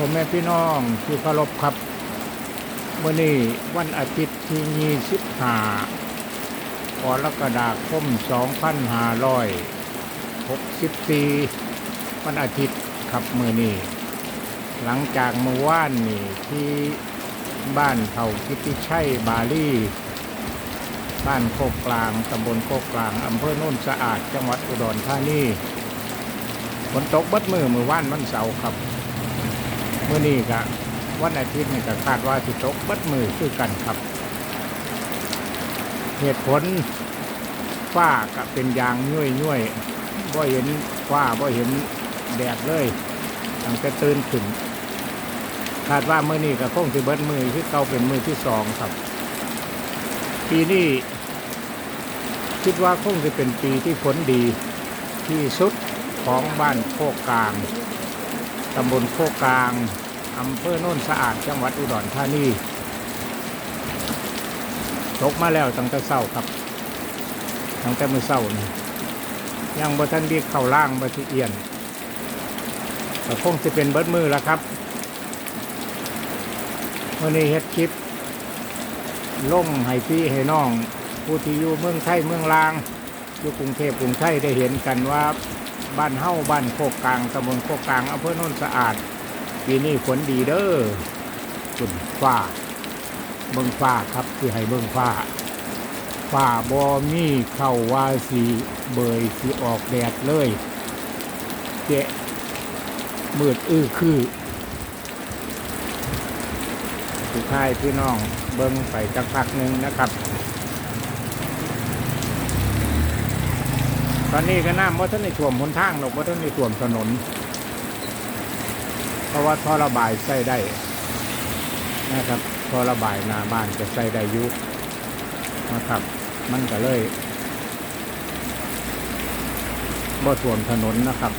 ผมแม่พี่น้องที่เคารพครับวันนี้วันอาทิตย์ที่ 25กรกฎาคม 2564 วันอาทิตย์ครับมือนี้ หลังจากเมื่อวานนี่ที่บ้านเผ่ากิติชัยบาลีบ้านโคกกลางตำบลโคกกลางอำเภอโน่นสะอาด จังหวัดอุดรธานีฝนตกบัดมือมือว่านวันเสาร์ครับ เมื่อนี้ก็วันอาทิตย์นี่ก็คาดว่าสิตกบัดมือคือกันครับ เหตุผลฟ้าก็เป็นยางย่วยย่วยบ่เห็นฟ้าบ่เห็นแดดเลยตั้งแต่ตื่นขึ้นคาดว่าเมื่อนี้ก็คงสิเบิดมือคือเก่าเป็นมือที่สองครับ ปีนี้คิดว่าคงจะเป็นปีที่ฝนดีที่สุดของบ้านโคกกลาง ตำบลโคกกลางอำเภอโน่นสะอาดจังหวัดอุดรธานีตกมาแล้วตั้งแต่เศร้าครับตั้งแต่มือเศร้านี่ยังบ่ทันดีเข้าล่างบ่สิเอียนแต่คงจะเป็นเบิดมือแล้วครับวันนี้เฮ็ดคลิปล่งให้พี่ให้น้อง ผู้ที่อยู่เมืองไทยเมืองลาง อยู่กรุงเทพกรุงไทยได้เห็นกันว่า บ้านเฮ้าบ้านโคกกลางตำบลโคกกลางอำเภอโน่นสะอาด ปีนี้ฝนดีเด้อฝนฟ้า เบิ่งฟ้าครับที่ให้เบิ่งฟ้า ฟ้าบ่มีเข้าว่าสีเบยสีออกแดดเลยเจ๊มืดอื้อคือสุดท้ายพี่น้องเบิ่งไปจักพักหนึ่งนะครับ ตอนนี้ก็น้ำว่าท่านในท่วมหนทางหรอกว่าท่านในท่วมถนน เพราะว่าท่อระบายใส่ได้นะครับท่อระบายหน้าบ้านจะใส่ได้ยุนะครับ มันก็เลยบ่ท่วมถนนนะครับ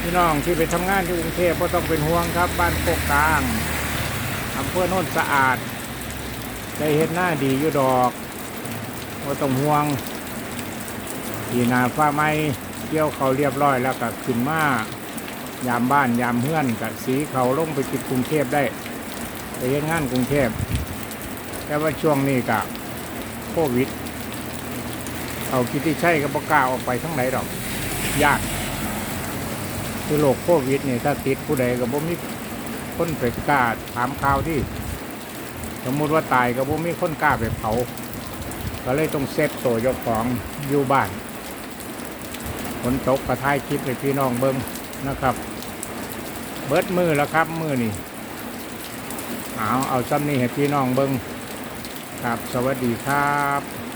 พี่น้องที่ไปทำงานที่กรุงเทพก็ต้องเป็นห่วงครับ บ้านโคกกลางอำเภอโน่นสะอาด ได้เห็นหน้าดีอยู่ดอกก็ต้องห่วงทีนาฟ้าไม้เกี่ยวเขาเรียบร้อยแล้วก็ขึ้นมายามบ้านยามเฮือนกับสีเขาลงไปติดกรุงเทพได้ ไปเห็นงานกรุงเทพแต่ว่าช่วงนี้กับโควิดเอากิติใช่กับปกล้าออกไปทั้งไหนดอก ยาก คือโรคโควิดเนี่ยถ้าติดผู้ใดก็บ่มีคนไปกาถามข่าวที่ สมมุติว่าตายก็บ่มีคนกล้าไปเผา ก็เลยต้องเซฟตัวเจ้าของอยู่บ้านฝนตกกระทายคลิปให้พี่น้องเบิ้งนะครับ เบิดมือแล้วครับมือนี่เอาเอาซ้ำนี่ให้พี่น้องเบิ้งครับ สวัสดีครับ